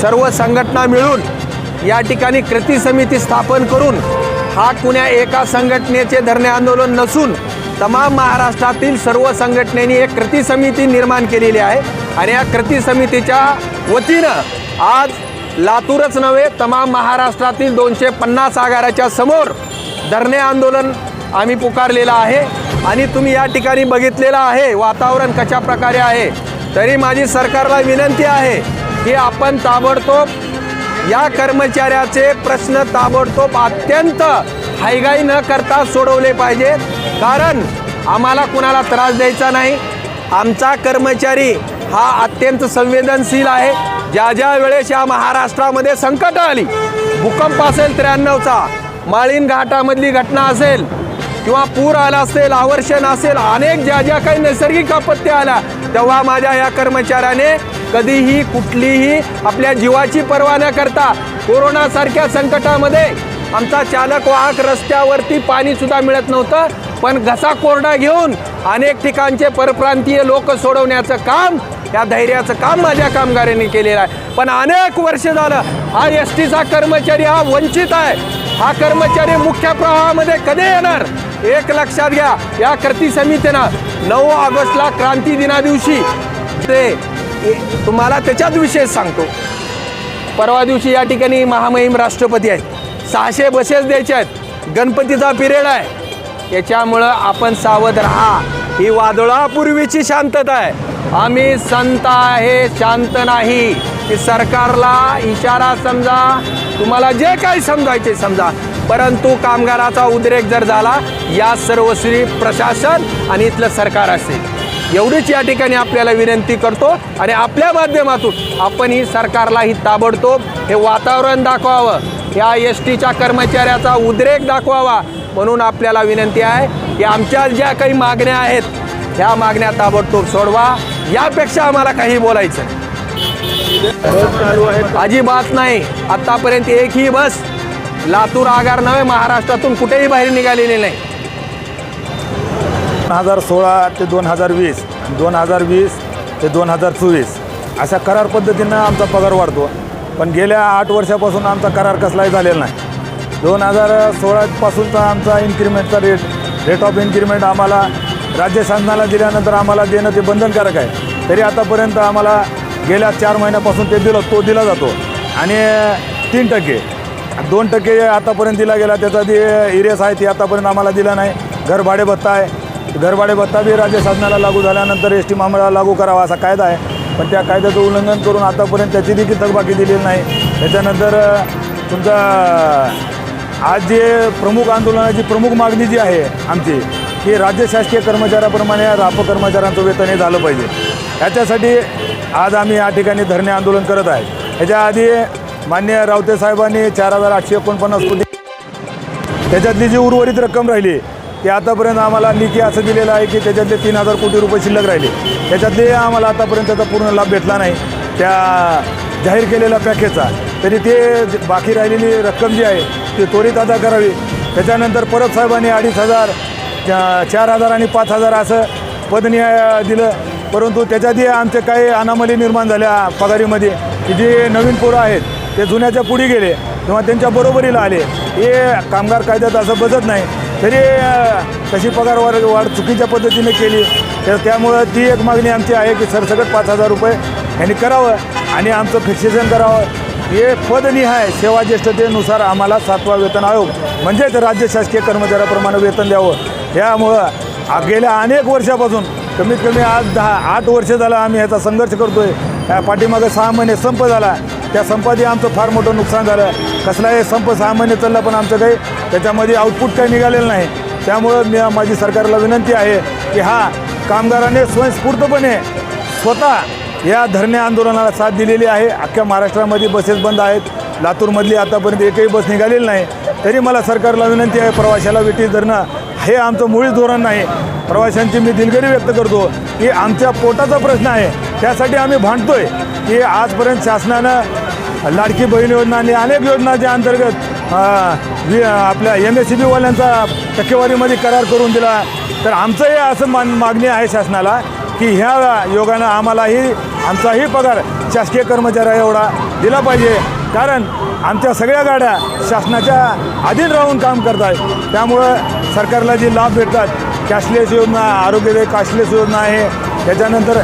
सर्व संघटना मिळून या ठिकाणी कृती समिती स्थापन करून हा कुण्या एका संघटनेचे धरणे आंदोलन नसून तमाम महाराष्ट्रातील सर्व संघटनेनी एक कृती समिती निर्माण केलेली आहे. आणि या कृती समितीच्या वतीनं आज लातूरच नव्हे तमाम महाराष्ट्रातील दोनशे पन्नास आगाराच्या समोर धरणे आंदोलन आम्ही पुकारलेलं आहे. आणि तुम्ही या ठिकाणी बघितलेलं आहे वातावरण कशा प्रकारे आहे तरी माझी सरकारला विनंती आहे की आपण ताबडतोब या कर्मचाऱ्याचे प्रश्न ताबडतोब अत्यंत हायगाई न करता सोडवले पाहिजेत कारण आम्हाला कुणाला त्रास द्यायचा नाही. आमचा कर्मचारी हा अत्यंत संवेदनशील आहे. ज्या ज्या वेळेस या महाराष्ट्रामध्ये संकट आली भूकंप असेल त्र्याण्णवचा माळीन घाटामधली घटना असेल किंवा पूर आला असेल आवर्षण असेल अनेक ज्या ज्या काही नैसर्गिक आपत्त्या आल्या तेव्हा माझ्या या कर्मचाऱ्याने कधीही कुठलीही आपल्या जीवाची पर्वा न करता कोरोनासारख्या संकटामध्ये आमचा चालक वाहक रस्त्यावरती पाणीसुद्धा मिळत नव्हतं. पण घसा कोरडा घेऊन अनेक ठिकाणचे परप्रांतीय लोक सोडवण्याचं काम या धैर्याचं काम माझ्या कामगारांनी केलेलं आहे. पण अनेक वर्ष झालं हा एस टीचा कर्मचारी हा वंचित आहे. हा कर्मचारी मुख्य प्रवाहामध्ये कधी येणार? एक लक्षात घ्या या कृती समितीनं नऊ ऑगस्टला क्रांती दिना दिवशी ते तुम्हाला त्याच्याच विशेष सांगतो. परवा दिवशी या ठिकाणी महामहिम राष्ट्रपती आहेत. सहाशे बसेस द्यायच्या आहेत. गणपतीचा पिरियड आहे. याच्यामुळं आपण सावध राहा. ही वादळापूर्वीची शांतता आहे. आम्ही संत आहे शांत नाही. की सरकारला इशारा समजा. तुम्हाला जे काही समजायचे समजा. परंतु कामगाराचा उद्रेक जर झाला या सर्वश्री प्रशासन आणि इथलं सरकार असेल. एवढीच या ठिकाणी आपल्याला विनंती करतो आणि आपल्या माध्यमातून आपण ही सरकारलाही ताबडतोब हे वातावरण दाखवावं या एस टीच्या कर्मचाऱ्याचा उद्रेक दाखवावा म्हणून आपल्याला विनंती आहे. की आमच्या ज्या काही मागण्या आहेत ह्या मागण्या ताबडतोब सोडवा. यापेक्षा आम्हाला काही बोलायचं अजिबात नाही. आतापर्यंत एकही बस लातूर आगार नव्हे महाराष्ट्रातून कुठेही बाहेर निघालेली नाही. दोन हजार सोळा ते दोन हजार वीस दोन हजार वीस ते दोन हजार चोवीस. अशा करार पद्धतीनं आमचा पगार वाढतो. पण गेल्या आठ वर्षापासून आमचा करार कसलाही झालेला नाही. दोन हजार सोळापासूनचा आमचा इन्क्रीमेंटचा रेट रेट ऑफ इन्क्रीमेंट आम्हाला राज्य शासनाला दिल्यानंतर आम्हाला देणं ते बंधनकारक आहे. तरी आतापर्यंत आम्हाला गेल्या चार महिन्यापासून ते दिलं तो दिला जातो. आणि तीन टक्के. दोन टक्के आतापर्यंत दिला गेला त्याचा जे इरेस आहे ते आतापर्यंत आम्हाला दिला नाही. घर भाडे भत्ता आहे. घरभाडे भत्ता बी राज्य शासनाला लागू झाल्यानंतर एस टी महामंडळाला लागू करावा असा कायदा आहे. पण त्या कायद्याचं उल्लंघन करून आतापर्यंत त्याची देखील थकबाकी दिलेली नाही. त्याच्यानंतर तुमचा आज जे प्रमुख आंदोलनाची प्रमुख मागणी जी आहे आमची की राज्य शासकीय कर्मचाऱ्याप्रमाणे राप कर्मचाऱ्यांचं वेतन हे झालं पाहिजे. याच्यासाठी आज आम्ही या ठिकाणी धरणे आंदोलन करत आहे. ह्याच्या आधी मान्य रावते साहेबांनी चार हजार आठशे एकोणपन्नास कोटी त्याच्यातली जी उर्वरित रक्कम राहिली ते आतापर्यंत आम्हाला लिखी असं दिलेलं आहे की त्याच्यातले तीन हजार कोटी रुपये शिल्लक राहिले. त्याच्यातले आम्हाला आतापर्यंत त्याचा पूर्ण लाभ भेटला नाही. त्या जाहीर केलेल्या पॅकेजचा. तरी ते बाकी राहिलेली रक्कम जी आहे ती त्वरित अदा करावी. त्याच्यानंतर परब साहेबांनी अडीच हजार चार हजार आणि पाच हजार असं पदनिहाय दिलं. परंतु त्याच्यातही आमचे काही अनामली निर्माण झाल्या पगारीमध्ये की जे नवीन पोरं आहेत ते जुन्याच्या पुढे गेले किंवा त्यांच्या बरोबरीला आले. हे कामगार कायद्यात असं बसत नाही. तरी तशी पगार वाढ वाढ चुकीच्या पद्धतीने केली. तर त्यामुळं ती एक मागणी आमची आहे की सरसकट पाच हजार रुपये यांनी करावं आणि आमचं फिक्सेशन करावं. हे पदनिहाय सेवा ज्येष्ठतेनुसार आम्हाला सातवा वेतन आयोग म्हणजेच राज्य शासकीय कर्मचाऱ्याप्रमाणे वेतन द्यावं. यामुळं गेल्या अनेक वर्षापासून कमीत कमी आज दहा आठ वर्ष झालं आम्ही ह्याचा संघर्ष करतोय. या पाठीमागं सहा महिने संप झाला. त्या संपादी आमचं फार मोठं नुकसान झालं. कसलाही संप सहा महिने चालला पण आमचं काही त्याच्यामध्ये आउटपुट काही निघालेलं नाही. त्यामुळं मी माझी सरकारला विनंती आहे की हा कामगाराने स्वयंस्फूर्तपणे स्वतः या धरणे आंदोलनाला साथ दिलेली आहे. अख्ख्या महाराष्ट्रामध्ये बसेस बंद आहेत. लातूरमधली आतापर्यंत एकही बस निघालेली नाही. तरी मला सरकारला विनंती आहे प्रवाशाला वेटीस धरणं हे आमचं मुळीच धोरण नाही. प्रवाशांची मी दिलगिरी व्यक्त करतो की आमच्या पोटाचा प्रश्न आहे. त्यासाठी आम्ही भांडतोय की आजपर्यंत शासनानं लाडकी बहीण योजना आणि अनेक योजनाच्या अंतर्गत आपल्या एम एस सी बीवाल्यांचा टक्केवारीमध्ये करार करून दिला. तर आमचंही असं मान मागणी आहे शासनाला की ह्या योगानं आम्हालाही आमचाही पगार शासकीय कर्मचाऱ्या एवढा दिला पाहिजे. कारण आमच्या सगळ्या गाड्या शासनाच्या अधीन राहून काम करत आहेत त्यामुळं सरकारला जे लाभ भेटतात कॅशलेस योजना आरोग्यदायी कॅशलेस योजना आहे. त्याच्यानंतर